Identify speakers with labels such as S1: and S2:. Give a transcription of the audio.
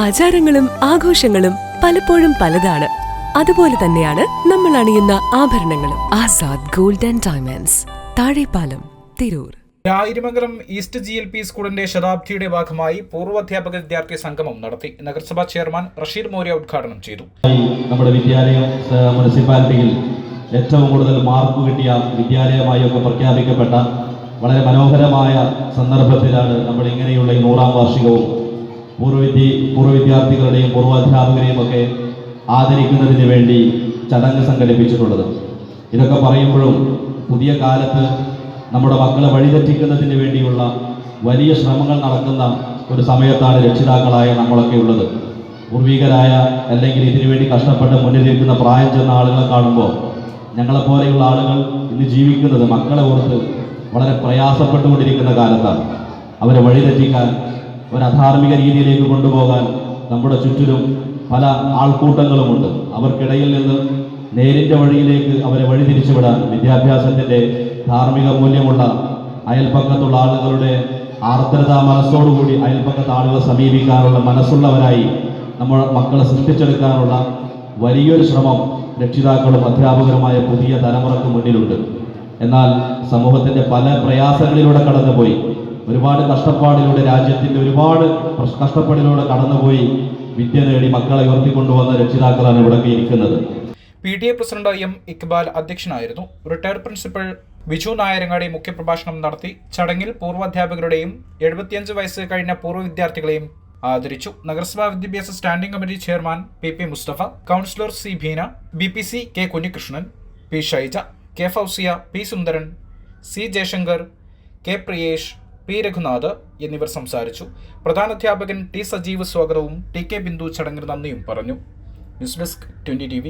S1: ആചാരങ്ങളും ആഘോഷങ്ങളും പലപ്പോഴും പലതാണ്. അതുപോലെ തന്നെയാണ് നമ്മൾ അണിയുന്ന ആഭരണങ്ങളും. Azad gold and diamonds Thazhepalam Tirur.
S2: Rayirimangalam east G L P സ്കൂളിന്റെ ശതാബ്ദിയുടെ ഭാഗമായി പൂർവാധ്യാപക വിദ്യാർത്ഥി സംഗമം നടത്തി. നഗരസഭാ ചെയർമാൻ റഷീർ മോര്യ ഉദ്ഘാടനം ചെയ്തു.
S3: നമ്മുടെ വിദ്യാലയം മുനിസിപ്പാലിറ്റിയിൽ ഏറ്റവും കൂടുതൽ മാർക്ക് കിട്ടിയ വിദ്യാലയമായി ഒക്കെ പ്രഖ്യാപിക്കപ്പെട്ട വളരെ മനോഹരമായ സന്ദർഭത്തിലാണ് നമ്മൾ ഇങ്ങനെയുള്ള ഈ നൂറാം വാർഷികവും പൂർവവിദ്യ പൂർവ വിദ്യാർത്ഥികളുടെയും പൂർവാധ്യാപകരെയും ഒക്കെ ആദരിക്കുന്നതിന് വേണ്ടി ചടങ്ങ് സംഘടിപ്പിച്ചിട്ടുള്ളത്. ഇതൊക്കെ പറയുമ്പോഴും പുതിയ കാലത്ത് നമ്മുടെ മക്കളെ വഴിതെറ്റിക്കുന്നതിന് വേണ്ടിയുള്ള വലിയ ശ്രമങ്ങൾ നടക്കുന്ന ഒരു സമയത്താണ് രക്ഷിതാക്കളായ നമ്മളൊക്കെ ഉള്ളത്. പൂർവികരായ അല്ലെങ്കിൽ ഇതിനുവേണ്ടി കഷ്ടപ്പെട്ട് മുന്നിലിരിക്കുന്ന പ്രായം ചെന്ന ആളുകളെ കാണുമ്പോൾ ഞങ്ങളെപ്പോലെയുള്ള ആളുകൾ ഇന്ന് ജീവിക്കുന്നത് മക്കളെ ഓർത്ത് വളരെ പ്രയാസപ്പെട്ടുകൊണ്ടിരിക്കുന്ന കാലത്താണ്. അവരെ വഴിതെറ്റിക്കാൻ ഒരു അധാർമിക രീതിയിലേക്ക് കൊണ്ടുപോകാൻ നമ്മുടെ ചുറ്റിലും പല ആൾക്കൂട്ടങ്ങളുമുണ്ട്. അവർക്കിടയിൽ നിന്ന് നേരിന്റെ വഴിയിലേക്ക് അവരെ വഴിതിരിച്ചുവിടാൻ വിദ്യാഭ്യാസത്തിന്റെ ധാർമ്മിക മൂല്യമുള്ള അയൽപ്പക്കത്തുള്ള ആളുകളുടെ ആർദ്രത മനസ്സോടുകൂടി അയൽപ്പക്കത്ത് ആളുകളെ സമീപിക്കാനുള്ള മനസ്സുള്ളവരായി നമ്മൾ മക്കളെ സൃഷ്ടിച്ചെടുക്കാനുള്ള വലിയൊരു ശ്രമം രക്ഷിതാക്കളും അധ്യാപകരുമായ പുതിയ തലമുറയ്ക്ക് മുന്നിലുണ്ട്. എന്നാൽ സമൂഹത്തിന്റെ പല പ്രയാസങ്ങളിലൂടെ കടന്നുപോയി. ഒരുപാട് കഷ്ടപ്പാടിലൂടെ രാജ്യത്തിന്റെ ഒരുപാട് കഷ്ടപ്പാടിലൂടെ കടന്നുപോയി വിദ്യ നേടി മക്കളെ ഉയർത്തിക്കൊണ്ടുവന്ന രക്ഷിതാക്കളാണ് ഇവിടെ ഇരിക്കുന്നത്.
S2: P T A president M Iqbal അധ്യക്ഷനായിരുന്നു. റിട്ടയർഡ് പ്രിൻസിപ്പൽ ബിജു നായരങ്ങാടി മുഖ്യപ്രഭാഷണം നടത്തി ചടങ്ങിൽ പൂർവാധ്യാപകരുടെയും എഴുപത്തിയഞ്ച് വയസ്സ് കഴിഞ്ഞ പൂർവ വിദ്യാർത്ഥികളെയും ആദരിച്ചു. നഗരസഭാ വിദ്യാഭ്യാസ standing committee chairman P P Musthafa councillor C Beena B P C K Kunhikrishnan P Shyja K Fousiya P Sundaran C Jayashankar K Priyesh P Raghunath എന്നിവർ സംസാരിച്ചു. പ്രധാനാധ്യാപകൻ ടി സജീവ് സ്വാഗതവും ടി കെ ബിന്ദു ചടങ്ങിന് നന്ദിയും പറഞ്ഞു. News desk twenty T